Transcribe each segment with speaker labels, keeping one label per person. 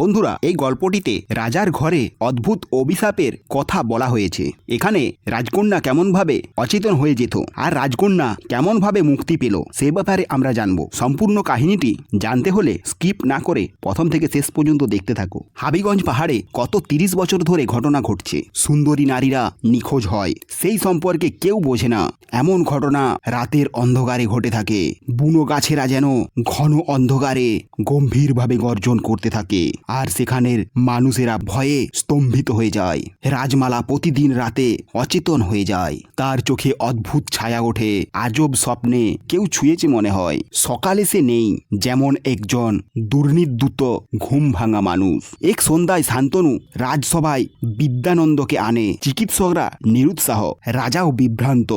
Speaker 1: বন্ধুরা, এই গল্পটিতে রাজার ঘরে অদ্ভুত অভিশাপের কথা বলা হয়েছে। এখানে রাজকন্যা কেমনভাবে অচেতন হয়ে যেত আর রাজকন্যা কেমনভাবে মুক্তি পেল, সে ব্যাপারে আমরা জানব। সম্পূর্ণ কাহিনীটি জানতে হলে স্কিপ না করে প্রথম থেকে শেষ পর্যন্ত দেখতে থাকো। হাবিগঞ্জ পাহাড়ে কত তিরিশ বছর ধরে ঘটনা ঘটছে। সুন্দরী নারীরা নিখোঁজ হয়, সেই সম্পর্কে কেউ বোঝে না। এমন ঘটনা রাতের অন্ধকারে ঘটে থাকে। বুনো গাছেরা যেন ঘন অন্ধকারে গম্ভীরভাবে গর্জন করতে থাকে। আর সেখানের মানুষেরা ভয়ে স্তম্ভিত হয়ে যায়। রাজমালা প্রতিদিন রাতে অচেতন হয়ে যায়। তার চোখে অদ্ভুত ছায়া ওঠে। আজব স্বপ্নে কেউ ছুঁয়েছে মনে হয়। সকালে সে নেই, যেমন একজন দুর্নির্দূত ঘুম ভাঙা মানুষ। এক সন্ধ্যায় শান্তনু রাজসভায় বিদ্যানন্দকে আনে। চিকিৎসকরা নিরুৎসাহ, রাজাও বিভ্রান্ত।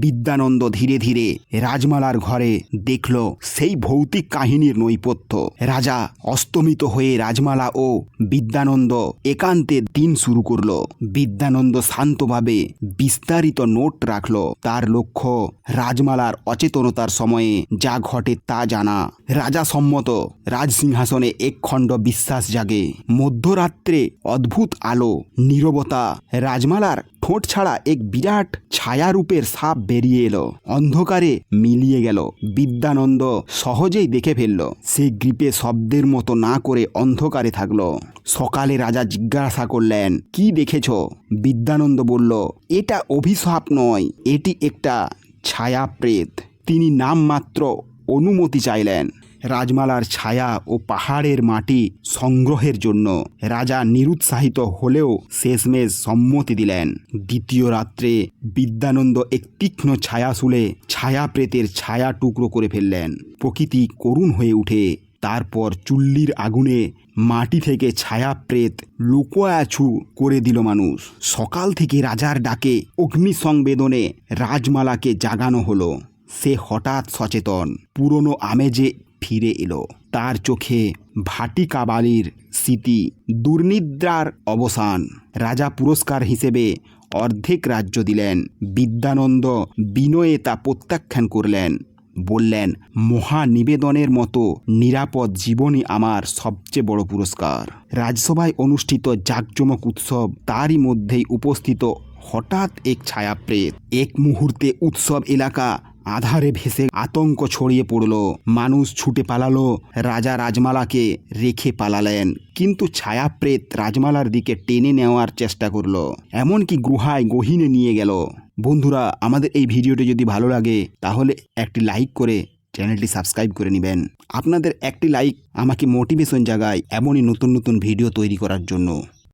Speaker 1: বিদ্যানন্দ ধীরে ধীরে রাজমালার ঘরে দেখল সেই ভৌতিক কাহিনীর নৈপথ্য। রাজা অস্তমিত হয়ে রাজমালা ও বিদ্যানন্দ একান্তে দিন শুরু করল। বিদ্যানন্দ শান্তভাবে বিস্তারিত নোট রাখল। তার লক্ষ্য রাজমালার অচেতনতার সময়ে যা ঘটে তা জানা। রাজা সম্মত রাজসিংহাসনে এক খণ্ড বিশ্বাস জাগে। মধ্যরাত্রে অদ্ভুত আলো, নীরবতা, রাজমালার ঠোঁট ছাড়া এক বিরাট ছায়ারূপের সাপ বেরিয়ে এলো। অন্ধকারে মিলিয়ে গেল। বিদ্যানন্দ সহজেই দেখে ফেলল, সে গ্রিপে শব্দের মতো না করে অন্ধকারে থাকল। সকালে রাজা জিজ্ঞাসা করলেন, কি দেখেছ? বিদ্যানন্দ বলল, এটা অভিশাপ নয়, এটি একটা ছায়া প্রেত তিনি নামমাত্র অনুমতি চাইলেন। রাজমালার ছায়া ও পাহাড়ের মাটি সংগ্রহের জন্য রাজা নিরুৎসাহিত হলেও শেষমেশ সম্মতি দিলেন। দ্বিতীয় রাত্রে বিদ্যানন্দ এক তীক্ষ্ণ ছায়া শুলে ছায়া প্রেতের ছায়া টুকরো করে ফেললেন। প্রকৃতি করুণ হয়ে উঠে। তারপর চুল্লির আগুনে মাটি থেকে ছায়া প্রেত লুকোয়াছু করে দিল মানুষ। সকাল থেকে রাজার ডাকে অগ্নি সংবেদনে রাজমালাকে জাগানো হলো। সে হঠাৎ সচেতন। পুরনো আমেজে ফিরে এলো। তার চোখে ভাটি কাবালির স্মৃতি, দুর্নিদ্রার অবসান। রাজা পুরস্কার হিসেবে অর্ধেক রাজ্য দিলেন। বিদ্যানন্দ বিনয়ে তা প্রত্যাখ্যান করলেন। বললেন, মহানিবেদনের মতো নিরাপদ জীবনই আমার সবচেয়ে বড় পুরস্কার। রাজসভায় অনুষ্ঠিত জাঁকজমক উৎসব তারই মধ্যেই উপস্থিত হঠাৎ এক ছায়াপ্রেত। এক মুহূর্তে উৎসব এলাকা আধারে ভেসে আতঙ্ক ছড়িয়ে পড়ল। মানুষ ছুটে পালালো। রাজা রাজমালাকে রেখে পালালেন। কিন্তু ছায়াপ্রেত রাজমালার দিকে টেনে নেওয়ার চেষ্টা করল। এমনকি গুহায় গহিনে নিয়ে গেল। বন্ধুরা, আমাদের এই ভিডিওটি যদি ভালো লাগে, তাহলে একটি লাইক করে চ্যানেলটি সাবস্ক্রাইব করে নেবেন। আপনাদের একটি লাইক আমাকে মোটিভেশন জাগায় এমনই নতুন নতুন ভিডিও তৈরি করার জন্য।